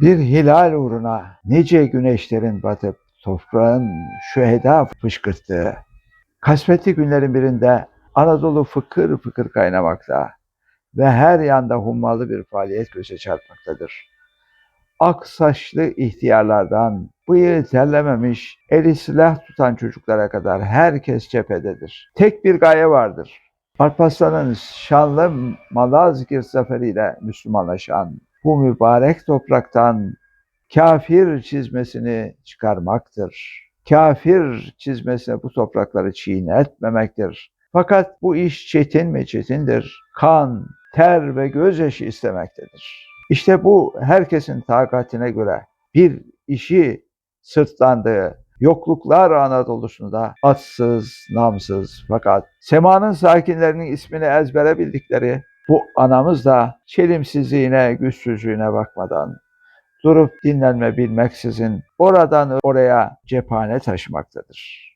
Bir hilal uğruna nice güneşlerin batıp toprağın şüheda fışkırttığı, kasvetli günlerin birinde Anadolu fıkır fıkır kaynamakta ve her yanda hummalı bir faaliyet göze çarpmaktadır. Ak saçlı ihtiyarlardan bıyığı terlememiş, eli silah tutan çocuklara kadar herkes cephededir. Tek bir gaye vardır. Alparslan'ın şanlı Malazgirt zaferiyle Müslümanlaşan bu mübarek topraktan kafir çizmesini çıkarmaktır. Kafir çizmesine bu toprakları çiğnetmemektir. Fakat bu iş çetin mi çetindir. Kan, ter ve gözyaşı istemektedir. İşte bu herkesin takatine göre bir işi sırtlandığı yokluklar Anadolu'sunda atsız, namsız fakat semanın sakinlerinin ismini ezbere bildikleri bu anamız da çelimsizliğine, güçsüzlüğüne bakmadan durup dinlenme bilmeksizin oradan oraya cephane taşımaktadır.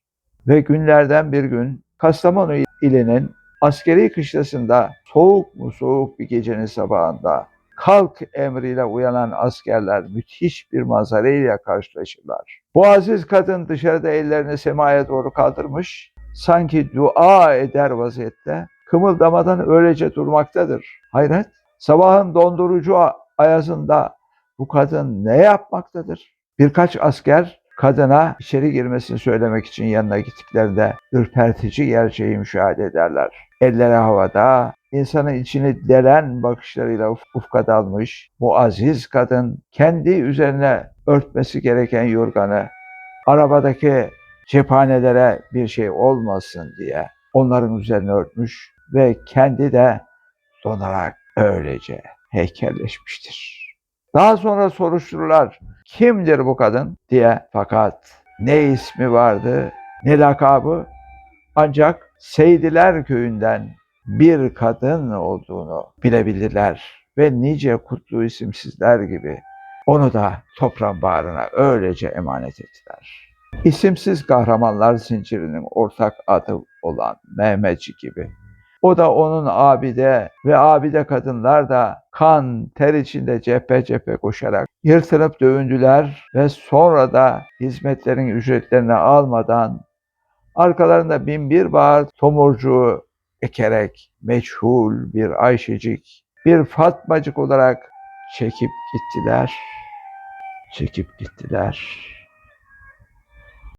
Ve günlerden bir gün Kastamonu ilinin askeri kışlasında soğuk mu soğuk bir gecenin sabahında kalk emriyle uyanan askerler müthiş bir manzarayla karşılaşırlar. Bu aziz kadın dışarıda ellerini semaya doğru kaldırmış, sanki dua eder vaziyette, kımıldamadan öylece durmaktadır. Hayret, sabahın dondurucu ayazında bu kadın ne yapmaktadır? Birkaç asker kadına içeri girmesini söylemek için yanına gittiklerinde ürpertici gerçeği müşahede ederler. Elleri havada, insanın içini delen bakışlarıyla uf- ufka dalmış bu aziz kadın kendi üzerine örtmesi gereken yorganı arabadaki cephanelere bir şey olmasın diye onların üzerine örtmüş ve kendi de donarak öylece heykelleşmiştir. Daha sonra soruştururlar kimdir bu kadın diye fakat ne ismi vardı ne lakabı ancak Seydiler köyünden bir kadın olduğunu bilebilirler ve nice kutlu isimsizler gibi onu da toprağın bağrına öylece emanet ettiler. İsimsiz kahramanlar zincirinin ortak adı olan Mehmetçik gibi. O da onun abide ve abide kadınlar da kan, ter içinde cephe cephe koşarak yırtınıp dövündüler ve sonra da hizmetlerin ücretlerini almadan arkalarında bin bir bağır tomurcuğu ekerek meçhul bir Ayşecik, bir Fatmacık olarak çekip gittiler. Çekip gittiler.